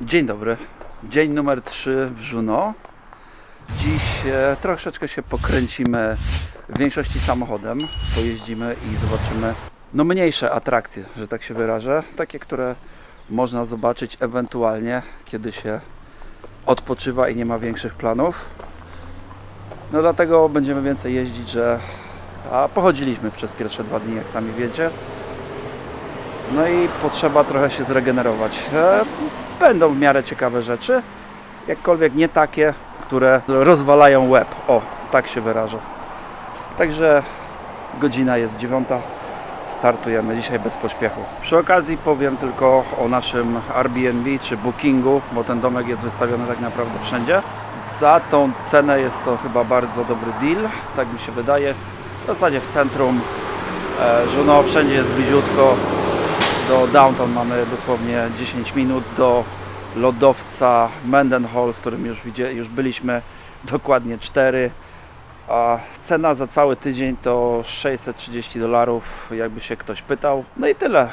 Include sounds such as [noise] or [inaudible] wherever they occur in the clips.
Dzień dobry. Dzień numer 3 w Juno. Dziś e, troszeczkę się pokręcimy w większości samochodem. Pojeździmy i zobaczymy no mniejsze atrakcje, że tak się wyrażę. Takie, które można zobaczyć ewentualnie, kiedy się odpoczywa i nie ma większych planów. No dlatego będziemy więcej jeździć, że a pochodziliśmy przez pierwsze dwa dni, jak sami wiecie. No i potrzeba trochę się zregenerować. E, Będą w miarę ciekawe rzeczy, jakkolwiek nie takie, które rozwalają łeb. O, tak się wyrażę. Także godzina jest dziewiąta. Startujemy dzisiaj bez pośpiechu. Przy okazji powiem tylko o naszym Airbnb czy Bookingu, bo ten domek jest wystawiony tak naprawdę wszędzie. Za tą cenę jest to chyba bardzo dobry deal, tak mi się wydaje. W zasadzie w centrum e, Juno wszędzie jest bliziutko. Do downtown mamy dosłownie 10 minut, do lodowca Mendenhall, w którym już, już byliśmy dokładnie 4. A cena za cały tydzień to 630 dolarów, jakby się ktoś pytał. No i tyle.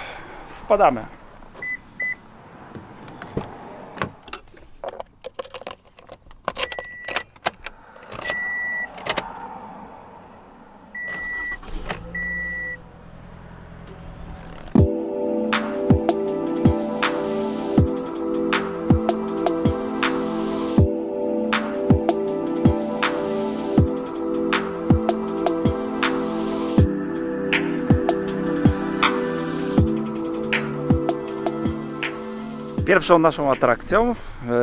Spadamy. Pierwszą naszą atrakcją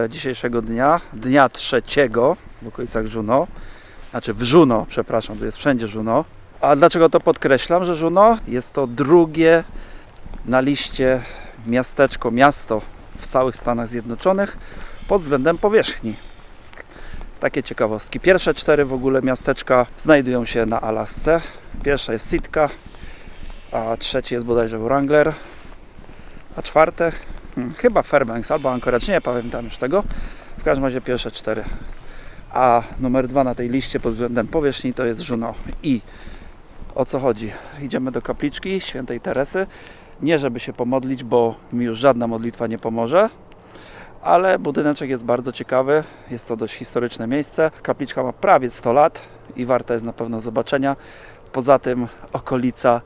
e, dzisiejszego dnia, dnia trzeciego w okolicach Juno, znaczy w Juno, przepraszam, tu jest wszędzie Juno. A dlaczego to podkreślam, że Juno jest to drugie na liście miasteczko, miasto w całych Stanach Zjednoczonych pod względem powierzchni. Takie ciekawostki. Pierwsze cztery w ogóle miasteczka znajdują się na Alasce. Pierwsza jest Sitka, a trzecie jest bodajże Wrangler, a czwarte chyba Fairbanks albo Anchorage, nie pamiętam już tego. W każdym razie pierwsze cztery. A numer dwa na tej liście pod względem powierzchni to jest Juno. I o co chodzi? Idziemy do kapliczki świętej Teresy. Nie żeby się pomodlić, bo mi już żadna modlitwa nie pomoże. Ale budyneczek jest bardzo ciekawy. Jest to dość historyczne miejsce. Kapliczka ma prawie 100 lat i warta jest na pewno zobaczenia. Poza tym okolica,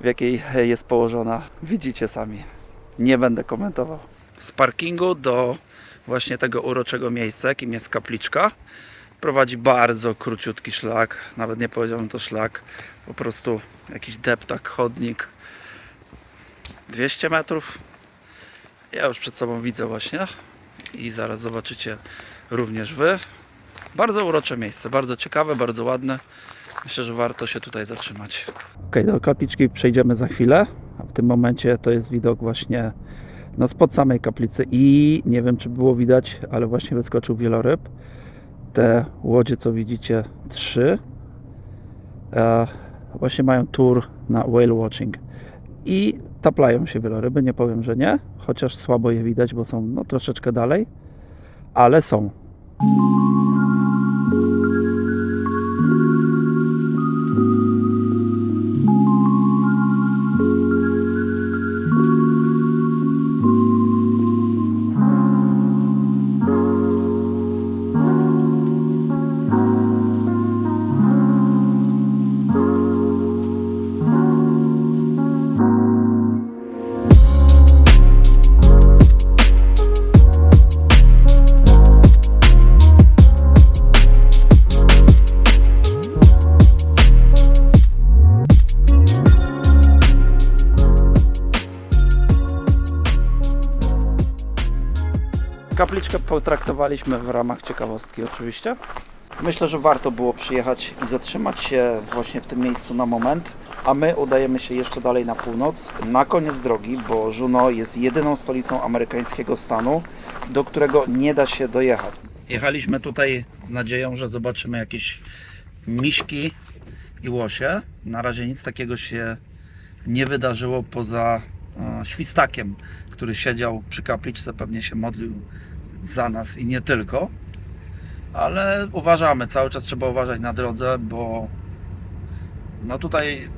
w jakiej jest położona, widzicie sami nie będę komentował. Z parkingu do właśnie tego uroczego miejsca, jakim jest kapliczka, prowadzi bardzo króciutki szlak. Nawet nie powiedziałbym to szlak, po prostu jakiś deptak, chodnik. 200 metrów. Ja już przed sobą widzę właśnie i zaraz zobaczycie również Wy. Bardzo urocze miejsce, bardzo ciekawe, bardzo ładne. Myślę, że warto się tutaj zatrzymać. Ok, do kapliczki przejdziemy za chwilę. Tym momencie to jest widok właśnie no, spod samej kaplicy i nie wiem czy było widać, ale właśnie wyskoczył wieloryb. Te łodzie co widzicie, trzy e, właśnie mają tour na whale watching i taplają się wieloryby, nie powiem, że nie, chociaż słabo je widać, bo są no, troszeczkę dalej, ale są. Kapliczkę potraktowaliśmy w ramach ciekawostki oczywiście. Myślę, że warto było przyjechać i zatrzymać się właśnie w tym miejscu na moment, a my udajemy się jeszcze dalej na północ, na koniec drogi, bo Juneau jest jedyną stolicą amerykańskiego stanu, do którego nie da się dojechać. Jechaliśmy tutaj z nadzieją, że zobaczymy jakieś miśki i łosie. Na razie nic takiego się nie wydarzyło poza e, świstakiem, który siedział przy kapliczce, pewnie się modlił za nas i nie tylko. Ale uważamy, cały czas trzeba uważać na drodze, bo no tutaj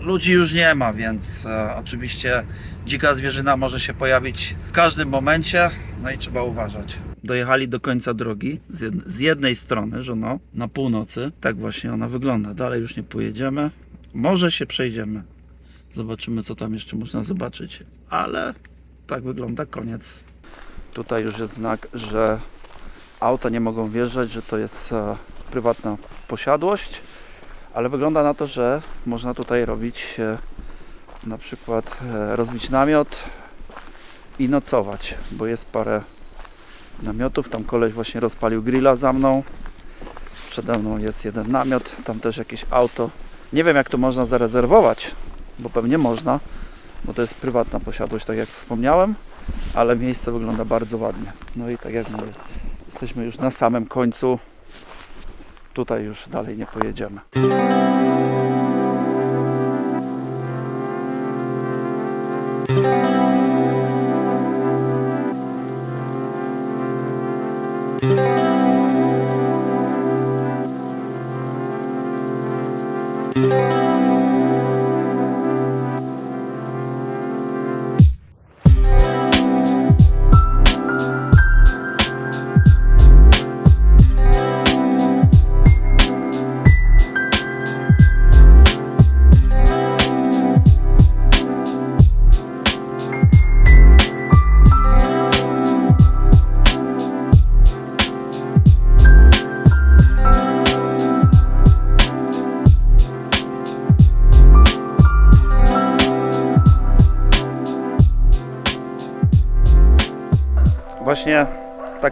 ludzi już nie ma, więc e, oczywiście dzika zwierzyna może się pojawić w każdym momencie, no i trzeba uważać. Dojechali do końca drogi z, jed- z jednej strony, że no, na północy, tak właśnie ona wygląda. Dalej już nie pojedziemy, może się przejdziemy. Zobaczymy, co tam jeszcze można zobaczyć, ale tak wygląda koniec. Tutaj już jest znak, że auta nie mogą wjeżdżać, że to jest e, prywatna posiadłość, ale wygląda na to, że można tutaj robić na przykład e, rozbić namiot i nocować, bo jest parę namiotów. Tam koleś właśnie rozpalił grilla za mną. Przede mną jest jeden namiot, tam też jakieś auto. Nie wiem jak to można zarezerwować, bo pewnie można, bo to jest prywatna posiadłość, tak jak wspomniałem, ale miejsce wygląda bardzo ładnie. No i tak jak mówię, jesteśmy już na samym końcu. Tutaj już dalej nie pojedziemy.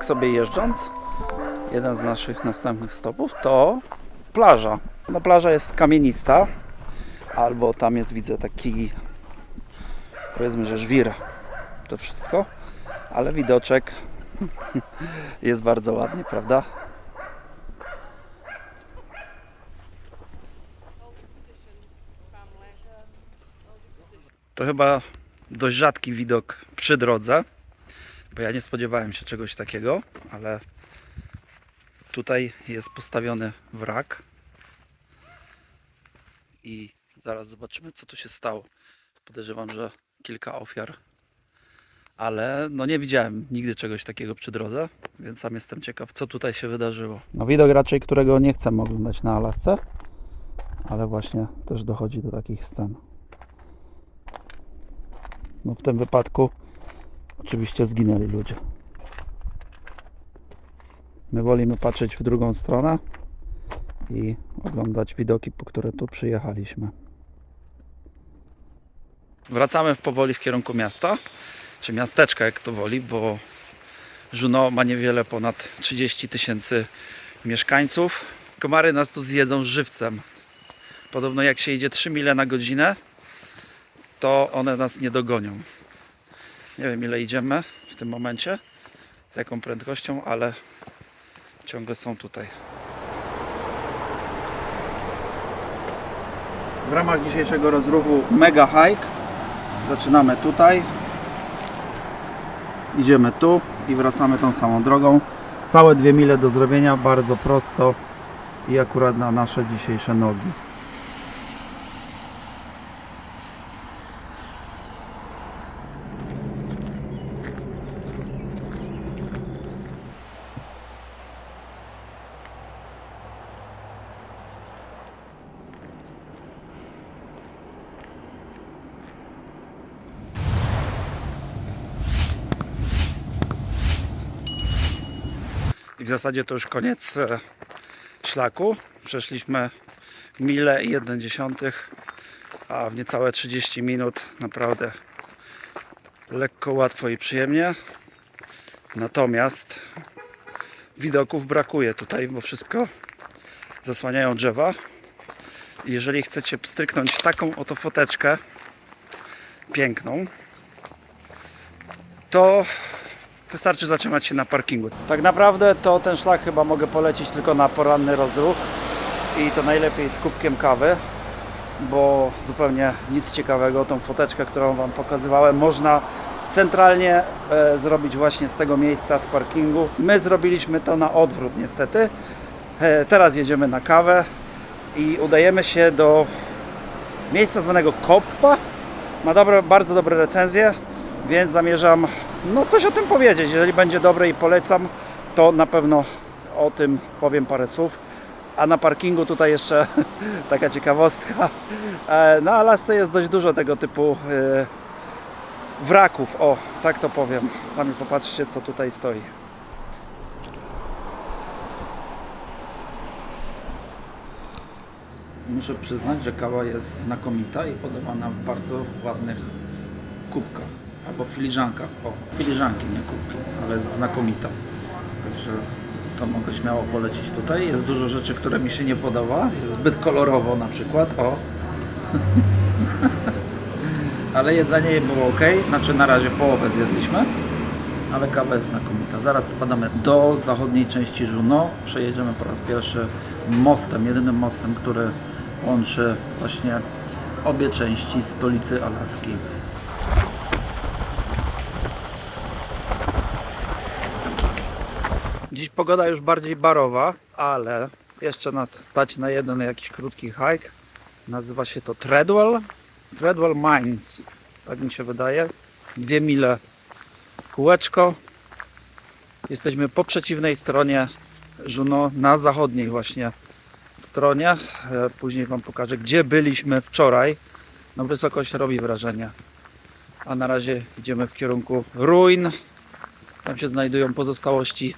Sobie jeżdżąc, jeden z naszych następnych stopów to plaża. No plaża jest kamienista, albo tam jest widzę taki powiedzmy, że żwir. To wszystko, ale widoczek [laughs] jest bardzo ładnie, prawda? To chyba dość rzadki widok przy drodze bo ja nie spodziewałem się czegoś takiego, ale tutaj jest postawiony wrak i zaraz zobaczymy co tu się stało. Podejrzewam, że kilka ofiar, ale no nie widziałem nigdy czegoś takiego przy drodze, więc sam jestem ciekaw co tutaj się wydarzyło. No widok raczej, którego nie chcę oglądać na Alasce, ale właśnie też dochodzi do takich scen. No w tym wypadku Oczywiście zginęli ludzie. My wolimy patrzeć w drugą stronę i oglądać widoki, po które tu przyjechaliśmy. Wracamy powoli w kierunku miasta, czy miasteczka jak to woli, bo Juno ma niewiele ponad 30 tysięcy mieszkańców. Komary nas tu zjedzą żywcem. Podobno jak się idzie 3 mile na godzinę, to one nas nie dogonią. Nie wiem ile idziemy w tym momencie, z jaką prędkością, ale ciągle są tutaj. W ramach dzisiejszego rozruchu Mega Hike zaczynamy tutaj. Idziemy tu i wracamy tą samą drogą. Całe dwie mile do zrobienia, bardzo prosto i akurat na nasze dzisiejsze nogi. Zasadzie to już koniec e, szlaku. Przeszliśmy milę i 1 dziesiątych, a w niecałe 30 minut naprawdę lekko, łatwo i przyjemnie. Natomiast widoków brakuje tutaj, bo wszystko zasłaniają drzewa. Jeżeli chcecie pstryknąć taką oto foteczkę piękną, to Wystarczy zatrzymać się na parkingu. Tak naprawdę to ten szlak chyba mogę polecić tylko na poranny rozruch i to najlepiej z kubkiem kawy, bo zupełnie nic ciekawego. Tą foteczkę, którą Wam pokazywałem, można centralnie e, zrobić właśnie z tego miejsca, z parkingu. My zrobiliśmy to na odwrót niestety. E, teraz jedziemy na kawę i udajemy się do miejsca zwanego Koppa. Ma dobre, bardzo dobre recenzje, więc zamierzam no coś o tym powiedzieć. Jeżeli będzie dobre i polecam, to na pewno o tym powiem parę słów. A na parkingu tutaj jeszcze [laughs] taka ciekawostka. E, Na Alasce jest dość dużo tego typu e, wraków. O, tak to powiem. Sami popatrzcie, co tutaj stoi. Muszę przyznać, że kawa jest znakomita i podawana w bardzo ładnych kubkach albo filiżankach. O, filiżanki, nie kubki, ale znakomita. Także to mogę śmiało polecić tutaj. Jest dużo rzeczy, które mi się nie podoba. Jest zbyt kolorowo na przykład. O. [laughs] ale jedzenie było ok. Znaczy na razie połowę zjedliśmy. Ale kawa jest znakomita. Zaraz spadamy do zachodniej części Juno. Przejedziemy po raz pierwszy mostem, jedynym mostem, który łączy właśnie obie części stolicy Alaski. Pogoda już bardziej barowa, ale jeszcze nas stać na jeden jakiś krótki hike. Nazywa się to Treadwell. Treadwell Mines. Tak mi się wydaje. Dwie mile kółeczko. Jesteśmy po przeciwnej stronie Juno, na zachodniej właśnie stronie. E, Później Wam pokażę, gdzie byliśmy wczoraj. No wysokość robi wrażenie. A na razie idziemy w kierunku ruin. Tam się znajdują pozostałości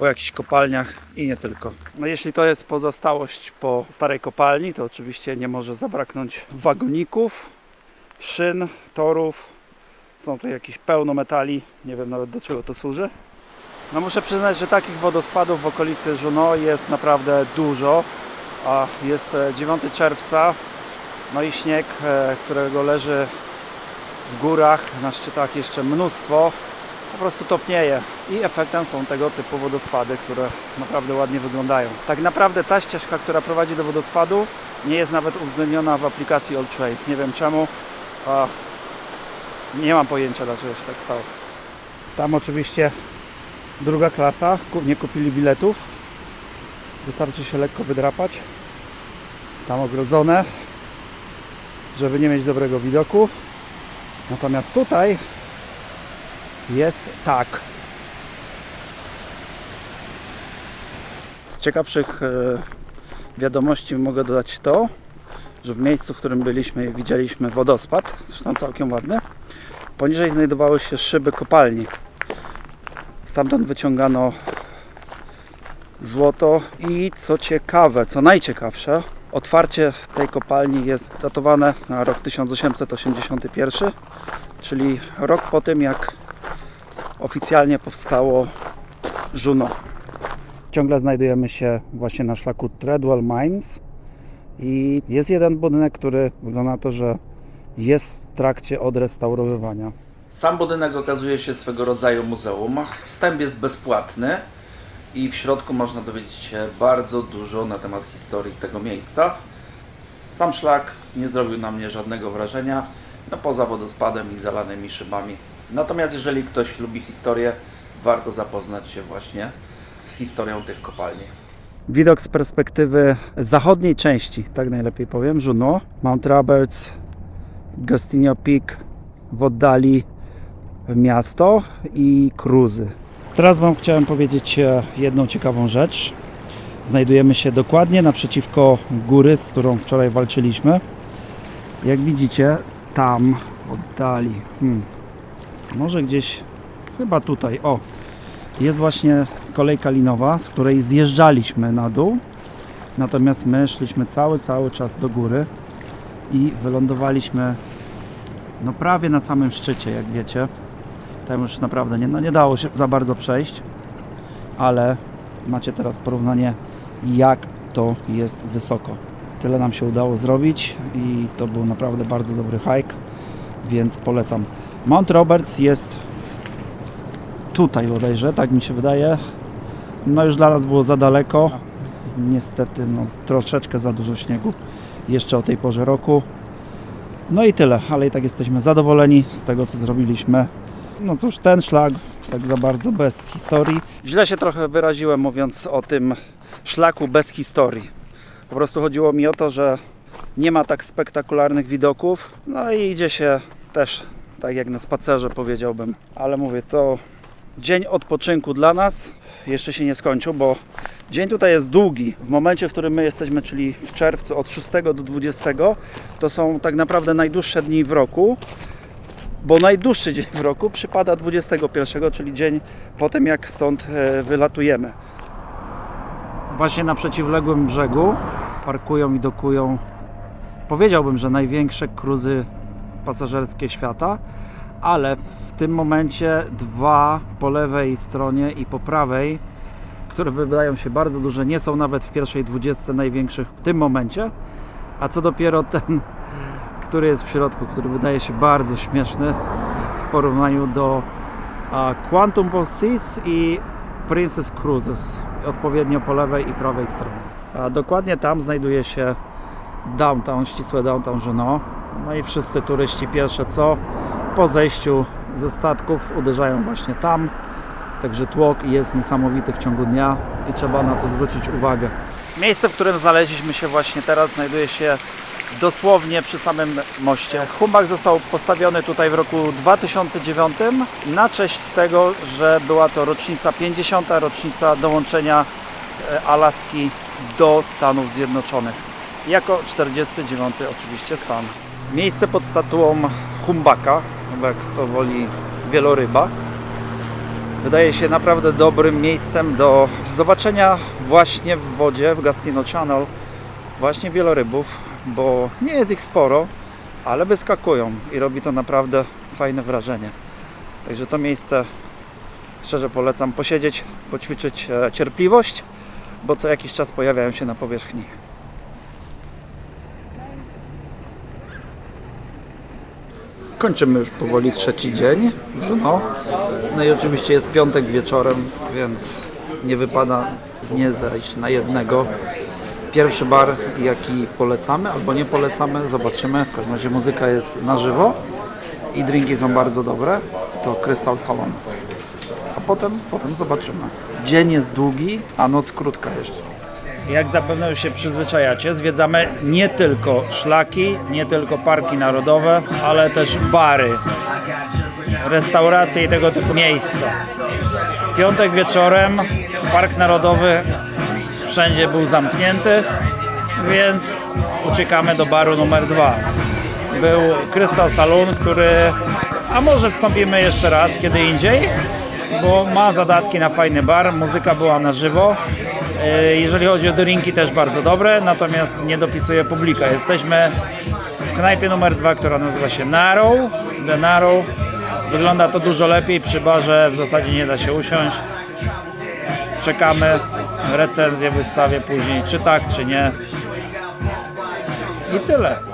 po jakichś kopalniach i nie tylko. No jeśli to jest pozostałość po starej kopalni, to oczywiście nie może zabraknąć wagoników, szyn, torów. Są tu jakieś pełno metali, nie wiem nawet do czego to służy. No muszę przyznać, że takich wodospadów w okolicy Juno jest naprawdę dużo. A jest e, 9 czerwca, no i śnieg, e, którego leży w górach, na szczytach jeszcze mnóstwo, po prostu topnieje. I efektem są tego typu wodospady, które naprawdę ładnie wyglądają. Tak naprawdę ta ścieżka, która prowadzi do wodospadu, nie jest nawet uwzględniona w aplikacji All Trails. Nie wiem czemu. A nie mam pojęcia, dlaczego się tak stało. Tam oczywiście druga klasa, nie kupili biletów. Wystarczy się lekko wydrapać. Tam ogrodzone, żeby nie mieć dobrego widoku. Natomiast tutaj jest tak. Z ciekawszych e, wiadomości mogę dodać to, że w miejscu, w którym byliśmy widzieliśmy wodospad, zresztą całkiem ładny. Poniżej znajdowały się szyby kopalni. Stamtąd wyciągano złoto i co ciekawe, co najciekawsze, otwarcie tej kopalni jest datowane na rok 1881, czyli rok po tym jak oficjalnie powstało Juno. Ciągle znajdujemy się właśnie na szlaku Treadwell Mines i jest jeden budynek, który wygląda na to, że jest w trakcie odrestaurowywania. Sam budynek okazuje się swego rodzaju muzeum. Wstęp jest bezpłatny i w środku można dowiedzieć się bardzo dużo na temat historii tego miejsca. Sam szlak nie zrobił na mnie żadnego wrażenia, no poza wodospadem i zalanymi szybami. Natomiast jeżeli ktoś lubi historię, warto zapoznać się właśnie z historią tych kopalni. Widok z perspektywy zachodniej części, tak najlepiej powiem, Juno, Mount Roberts, Gostinio Peak, w oddali miasto i cruzy. Teraz Wam chciałem powiedzieć e, jedną ciekawą rzecz. Znajdujemy się dokładnie naprzeciwko góry, z którą wczoraj walczyliśmy. Jak widzicie, tam w oddali, hmm, może gdzieś, chyba tutaj, o, jest właśnie kolejka linowa, z której zjeżdżaliśmy na dół. Natomiast my szliśmy cały, cały czas do góry i wylądowaliśmy no prawie na samym szczycie, jak wiecie. Tam już naprawdę nie, no nie dało się za bardzo przejść, ale macie teraz porównanie, jak to jest wysoko. Tyle nam się udało zrobić i to był naprawdę bardzo dobry hike, więc polecam. Mount Roberts jest tutaj bodajże, tak mi się wydaje. No już dla nas było za daleko. Niestety no, troszeczkę za dużo śniegu jeszcze o tej porze roku. No i tyle, ale i tak jesteśmy zadowoleni z tego, co zrobiliśmy. No cóż, ten szlak tak za bardzo bez historii. Źle się trochę wyraziłem mówiąc o tym szlaku bez historii. Po prostu chodziło mi o to, że Nie ma tak spektakularnych widoków. No i idzie się też tak jak na spacerze powiedziałbym. Ale mówię, to dzień odpoczynku dla nas jeszcze się nie skończył, bo dzień tutaj jest długi. W momencie, w którym my jesteśmy, czyli w czerwcu od 6 do 20, to są tak naprawdę najdłuższe dni w roku, bo najdłuższy dzień w roku przypada 21, czyli dzień po tym, jak stąd e, wylatujemy. Właśnie na przeciwległym brzegu parkują i dokują, powiedziałbym, że największe cruzy pasażerskie świata, ale w tym momencie dwa po lewej stronie i po prawej, które wydają się bardzo duże, nie są nawet w pierwszej dwudziestce największych w tym momencie, a co dopiero ten, który jest w środku, który wydaje się bardzo śmieszny w porównaniu do Quantum of Seas i Princess Cruises, odpowiednio po lewej i prawej stronie. A dokładnie tam znajduje się downtown, ścisłe downtown Juno. No i wszyscy turyści pierwsze co po zejściu ze statków uderzają właśnie tam. Także tłok jest niesamowity w ciągu dnia i trzeba na to zwrócić uwagę. Miejsce, w którym znaleźliśmy się właśnie teraz, znajduje się dosłownie przy samym moście. Humbug został postawiony tutaj w roku 2009 na cześć tego, że była to rocznica, 50. rocznica dołączenia e, Alaski do Stanów Zjednoczonych. Jako 49 oczywiście stan. Miejsce pod statuą Humbaka, jak to woli wieloryba, wydaje się naprawdę dobrym miejscem do zobaczenia właśnie w wodzie, w Gastino Channel, właśnie wielorybów, bo nie jest ich sporo, ale wyskakują i robi to naprawdę fajne wrażenie. Także to miejsce szczerze polecam posiedzieć, poćwiczyć e, cierpliwość, bo co jakiś czas pojawiają się na powierzchni. Kończymy już powoli trzeci dzień Juno. No i oczywiście jest piątek wieczorem, więc nie wypada nie zejść na jednego. Pierwszy bar, jaki polecamy albo nie polecamy, zobaczymy. W każdym razie muzyka jest na żywo i drinki są bardzo dobre. To Crystal Salon. A potem, potem zobaczymy. Dzień jest długi, a noc krótka jeszcze. Jak zapewne już się przyzwyczajacie, zwiedzamy nie tylko szlaki, nie tylko parki narodowe, ale też bary, restauracje i tego typu miejsca. Piątek wieczorem Park Narodowy wszędzie był zamknięty, więc uciekamy do baru numer dwa. Był Crystal Saloon, który... A może wstąpimy jeszcze raz, kiedy indziej, bo ma zadatki na fajny bar, muzyka była na żywo. E, Jeżeli chodzi o drinki też bardzo dobre, natomiast nie dopisuje publika. Jesteśmy w knajpie numer dwa, która nazywa się Narrow. The Narrow. Wygląda to dużo lepiej, przy barze w zasadzie nie da się usiąść. Czekamy, recenzję wystawię później, czy tak, czy nie. I tyle.